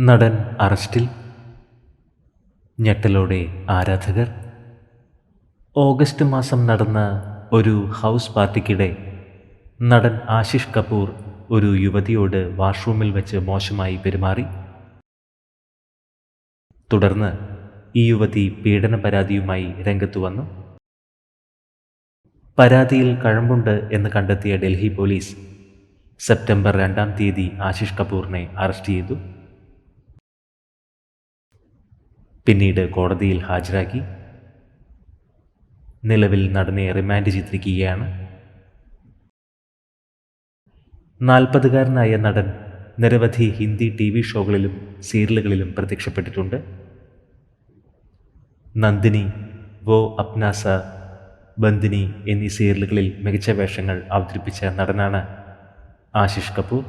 നടൻ അറസ്റ്റിൽ. ഞെട്ടലോടെ ആരാധകർ. ഓഗസ്റ്റ് മാസം നടന്ന ഒരു ഹൗസ് പാർട്ടിക്കിടെ നടൻ ആശിഷ് കപൂർ ഒരു യുവതിയോട് വാഷ്റൂമിൽ വെച്ച് മോശമായി പെരുമാറി. തുടർന്ന് ഈ യുവതി പീഡന പരാതിയുമായി രംഗത്തു വന്നു. പരാതിയിൽ കഴമ്പുണ്ട് എന്ന് കണ്ടെത്തിയ ഡൽഹി പോലീസ് സെപ്റ്റംബർ രണ്ടാം തീയതി ആശിഷ് കപൂറിനെ അറസ്റ്റ് ചെയ്തു. പിന്നീട് കോടതിയിൽ ഹാജരാക്കി നിലവിൽ നടനെ റിമാൻഡ് ചെയ്തിരിക്കുകയാണ്. നാൽപ്പതുകാരനായ നടൻ നിരവധി ഹിന്ദി ടി വി ഷോകളിലും സീരിയലുകളിലും പ്രത്യക്ഷപ്പെട്ടിട്ടുണ്ട്. നന്ദിനി വോ അപ്നാസ ബന്ദിനി എന്നീ സീരിയലുകളിൽ മികച്ച വേഷങ്ങൾ അവതരിപ്പിച്ച നടനാണ് ആശിഷ് കപൂർ.